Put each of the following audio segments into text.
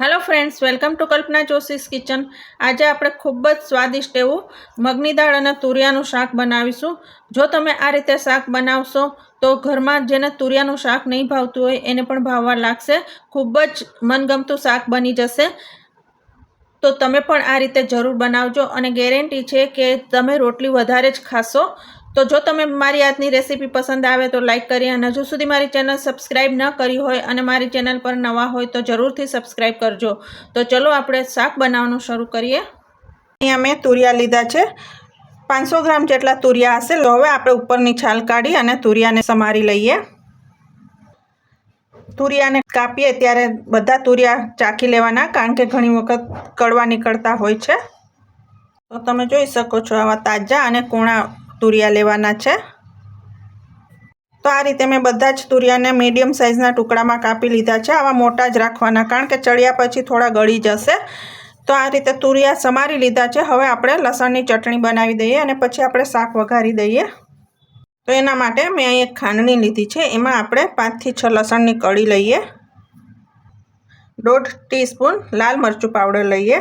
Hello friends welcome to Kalpana Joshi's kitchen આજે આપણે ખૂબ જ સ્વાદિષ્ટ એવું મગની દાળ અને તુરિયાનું શાક બનાવીશું. જો તમે આ રીતે શાક બનાવશો, તો ઘરમાં જેને તુરિયાનું શાક નહીં ભાવતું હોય, એને પણ ભાવવા લાગશે. ખૂબ જ મનગમતું શાક બની જશે. તો તમે પણ આ રીતે જરૂર બનાવજો અને ગેરંટી છે કે તમે રોટલી વધારે જ ખાશો. તો જો તમે મારી આજની રેસીપી પસંદ આવે તો લાઇક કરી અને હજુ સુધી મારી ચેનલ સબસ્ક્રાઈબ ન કરી હોય અને મારી ચેનલ પર નવા હોય તો જરૂરથી સબસ્ક્રાઈબ કરજો. તો ચલો આપણે શાક બનાવવાનું શરૂ કરીએ. અહીંયા મેં તુરિયા લીધા છે. પાંચસો ગ્રામ જેટલા તુરિયા હશે. તો હવે આપણે ઉપરની છાલ કાઢી અને તુરિયાને સમારી લઈએ. તુરિયાને કાપીએ ત્યારે બધા તુરિયા ચાખી લેવાના, કારણ કે ઘણી વખત કડવા નીકળતા હોય છે. તો તમે જોઈ શકો છો આવા તાજા અને કૂણા તુરિયા લેવાના છે. તો આ રીતે મેં બધા જ તુરિયાને મીડિયમ સાઇઝના ટુકડામાં કાપી લીધા છે. આવા મોટા જ રાખવાના, કારણ કે ચડ્યા પછી થોડા ગળી જશે. તો આ રીતે તુરિયા સમારી લીધા છે. હવે આપણે લસણની ચટણી બનાવી દઈએ અને પછી આપણે શાક વઘારી દઈએ. તો એના માટે મેં અહીં એક ખાંડણી લીધી છે. એમાં આપણે પાંચથી છ લસણની કળી લઈએ. દોઢ ટીસ્પૂન લાલ મરચું પાવડર લઈએ.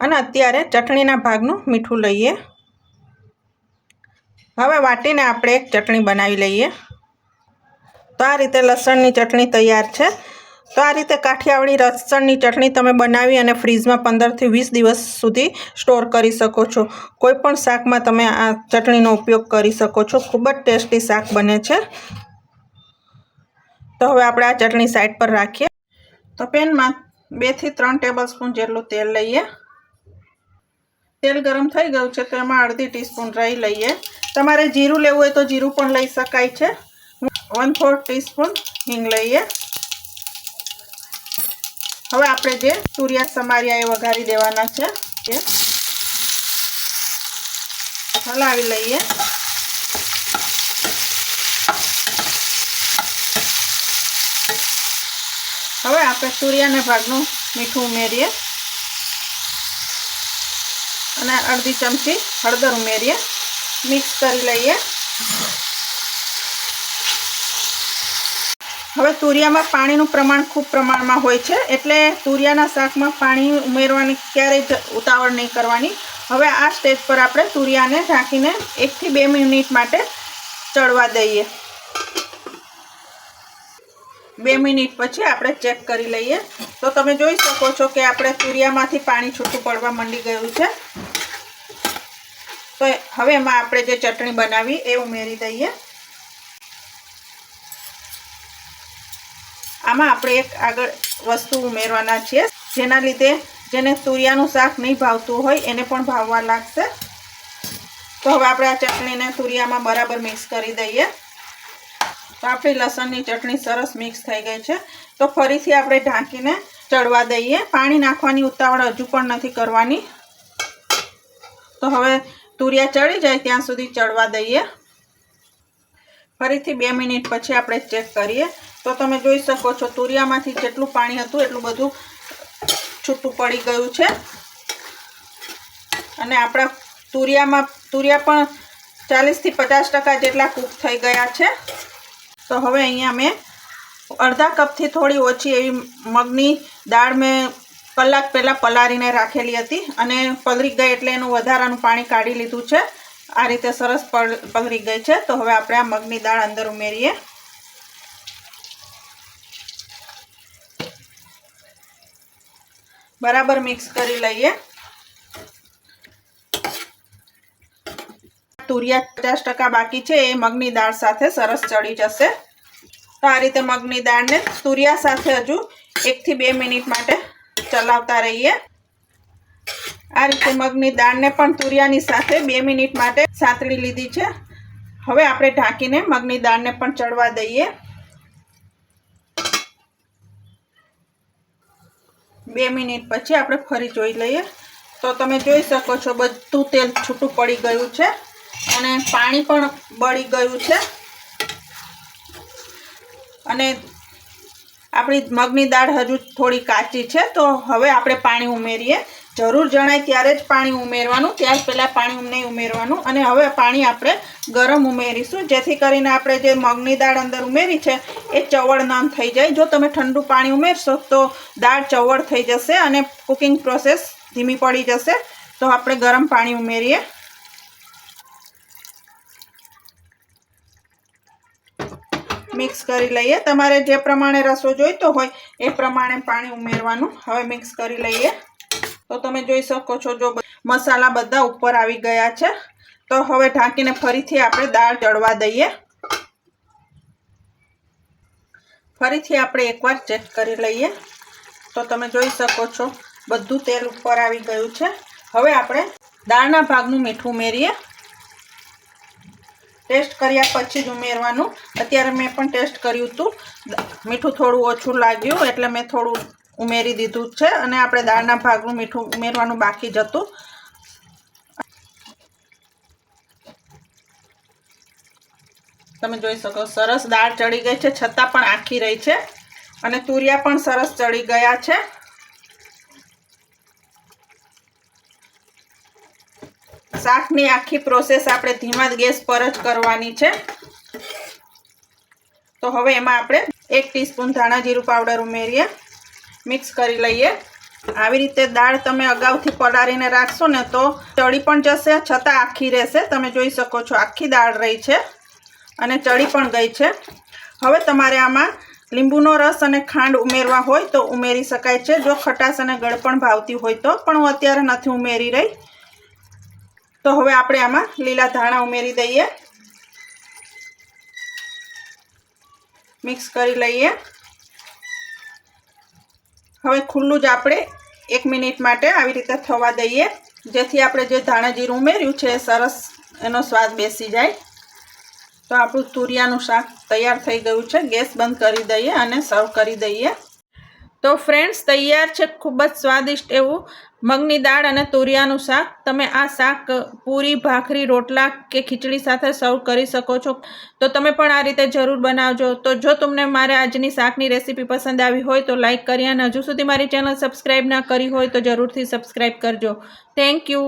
અને અત્યારે ચટણીના ભાગનું મીઠું લઈએ. હવે વાટીને આપણે એક ચટણી બનાવી લઈએ. તો આ રીતે લસણની ચટણી તૈયાર છે. તો આ રીતે કાઠિયાવાડી લસણની ચટણી તમે બનાવી અને ફ્રીજમાં પંદરથી વીસ દિવસ સુધી સ્ટોર કરી શકો છો. કોઈ પણ શાકમાં તમે આ ચટણીનો ઉપયોગ કરી શકો છો. ખૂબ જ ટેસ્ટી શાક બને છે. તો હવે આપણે આ ચટણી સાઈડ પર રાખીએ. તો પેનમાં બેથી ત્રણ ટેબલ સ્પૂન જેટલું તેલ લઈએ. તેલ ગરમ થઈ ગયું છે તો એમાં અડધી ટીસ્પૂન રાઈ લઈએ. તમારે જીરું લેવું હોય તો જીરું પણ લઈ શકાય છે. વન ફોર્થ ટીસ્પૂન હિંગ લઈએ. હવે આપણે જે તુરિયા સમારિયા એ વઘારી દેવાના છે. હલાવી લઈએ. હવે આપણે તુરિયાને ભાગનું મીઠું ઉમેરીએ. અને અડધી ચમચી હળદર ઉમેરીએ. મિક્સ કરી લઈએ. હવે તુરિયામાં પાણીનું પ્રમાણ ખૂબ પ્રમાણમાં હોય છે, એટલે તુરિયાના શાકમાં પાણી ઉમેરવાની ક્યારેય ઉતાવળ નહીં કરવાની. હવે આ સ્ટેજ પર આપણે તુરિયાને ઢાંકીને એકથી બે મિનિટ માટે ચડવા દઈએ. બે મિનિટ પછી આપણે ચેક કરી લઈએ. તો તમે જોઈ શકો છો કે આપણે તુરિયામાંથી પાણી છૂટું પડવા માંડી ગયું છે. તો હવે એમાં આપણે જે ચટણી બનાવી એ ઉમેરી દઈએ. આમાં આપણે એક આગળ વસ્તુ ઉમેરવાના છીએ. જેના લીધે જેને તુરિયાનું શાક નહીં ભાવતું હોય એને પણ ભાવવા લાગશે. તો હવે આપણે આ ચટણીને તુરિયામાં બરાબર મિક્સ કરી દઈએ. તો આપણી લસણની ચટણી સરસ મિક્સ થઈ ગઈ છે. તો ફરીથી આપણે ઢાંકીને ચડવા દઈએ. પાણી નાખવાની ઉતાવળ હજુ પણ નથી કરવાની. તો હવે તુરિયા ચડી જાય ત્યાં સુધી ચડવા દઈએ. ફરીથી બે મિનિટ પછી આપણે ચેક કરીએ. તો તમે જોઈ શકો છો તુરિયામાંથી જેટલું પાણી હતું એટલું બધું છૂટું પડી ગયું છે. અને આપણા તુરિયામાં, તુરિયા પણ ચાલીસથી પચાસ ટકા જેટલા કૂક થઈ ગયા છે. તો હવે અહીંયા મેં અડધા કપથી થોડી ઓછી એવી મગની દાળ મેં કલાક પહેલાં પલાળીને રાખેલી હતી અને પલરી ગઈ એટલે એનું વધારાનું પાણી કાઢી લીધું છે. આ રીતે સરસ પલરી ગઈ છે. તો હવે આપણે આ મગની દાળ અંદર ઉમેરીએ. બરાબર મિક્સ કરી લઈએ. તુરિયા પચાસ ટકા બાકી છે. એ મગની દાળ સાથે સરસ ચડી જશે. તો આ રીતે મગની દાળને તુરિયા સાથે હજુ એકથી બે મિનિટ માટે ચલાવતા રહીએ. આ રીતે મગની દાળને પણ તુરિયાની સાથે બે મિનિટ માટે સાંતળી લીધી છે. હવે આપણે ઢાંકીને મગની દાળને પણ ચડવા દઈએ. બે મિનિટ પછી આપણે ફરી જોઈ લઈએ. તો તમે જોઈ શકો છો, બધું તેલ છૂટું પડી ગયું છે અને પાણી પણ બળી ગયું છે. અને આપણી મગની દાળ હજુ થોડી કાચી છે, તો હવે આપણે પાણી ઉમેરીએ. જરૂર જણાય ત્યારે જ પાણી ઉમેરવાનું ત્યાર પહેલાં પાણી નહીં ઉમેરવાનું. અને હવે પાણી આપણે ગરમ ઉમેરીશું, જેથી કરીને આપણે જે મગની દાળ અંદર ઉમેરી છે, એ ચવળ નામ થઈ જાય. જો તમે ઠંડુ પાણી ઉમેરશો, તો દાળ ચવળ થઈ જશે અને કુકિંગ પ્રોસેસ ધીમી પડી જશે. તો આપણે ગરમ પાણી ઉમેરીએ. મિક્સ કરી લઈએ. તમારે જે પ્રમાણે રસો જોઈતો હોય, એ પ્રમાણે પાણી ઉમેરવાનું. હવે મિક્સ કરી લઈએ. તો તમે જોઈ શકો છો, જો મસાલા બધા ઉપર આવી ગયા છે. તો હવે ઢાંકીને ફરીથી આપણે દાળ ચડવા દઈએ. ફરીથી આપણે એકવાર ચેક કરી લઈએ. તો તમે જોઈ શકો છો, બધું તેલ ઉપર આવી ગયું છે. હવે આપણે દાળના ભાગનું મીઠું ઉમેરીએ. ટેસ્ટ કર્યા પછી જ ઉમેરવાનું. અત્યારે મેં પણ ટેસ્ટ કર્યું હતું. મીઠું થોડું ઓછું લાગ્યું, એટલે મેં થોડું ઉમેરી દીધું છે અને આપણે દાળના ભાગનું મીઠું ઉમેરવાનું બાકી જ હતું. તમે જોઈ શકો, સરસ દાળ ચડી ગઈ છે, છતાં પણ આખી રહી છે અને તુરિયા પણ સરસ ચડી ગયા છે. શાકની આખી પ્રોસેસ આપણે ધીમા ગેસ પર જ કરવાની છે. તો હવે એમાં આપણે એક ટીસ્પૂન ધાણા જીરું પાવડર ઉમેરીએ મિક્સ કરી લઈએ. આવી રીતે દાળ તમે અગાઉથી પલાળીને રાખશો ને તો ચડી પણ જશે, છતાં આખી રહેશે. તમે જોઈ શકો છો આખી દાળ રહી છે અને ચડી પણ ગઈ છે. હવે તમારે આમાં લીંબુનો રસ અને ખાંડ ઉમેરવા હોય તો ઉમેરી શકાય છે. જો ખટાશ અને ગળપણ ભાવતી હોય તો, પણ હું અત્યારે નથી ઉમેરી રહી. તો હવે આપણે આમાં લીલા ધાણા ઉમેરી દઈએ. મિક્સ કરી લઈએ. હવે ખુલ્લું જ આપણે એક મિનિટ માટે આવી રીતે થવા દઈએ. જેથી આપણે જે ધાણા જીરું ઉમેર્યું છે, સરસ એનો સ્વાદ બેસી જાય. તો આપણું તુરિયાનું શાક તૈયાર થઈ ગયું છે. ગેસ બંધ કરી દઈએ અને સર્વ કરી દઈએ. તો ફ્રેન્ડ્સ તૈયાર છે ખૂબ જ સ્વાદિષ્ટ એવું મગની દાળ અને તુરિયાનું શાક. તમે આ શાક, પૂરી, ભાખરી, રોટલા કે ખીચડી સાથે સર્વ કરી શકો છો. તો તમે પણ આ રીતે જરૂર બનાવજો. તો જો તમને મારે આજની શાકની રેસીપી પસંદ આવી હોય તો લાઇક કરી અને હજુ સુધી મારી ચેનલ સબસ્ક્રાઈબ ના કરી હોય તો જરૂરથી સબસ્ક્રાઈબ કરજો. Thank you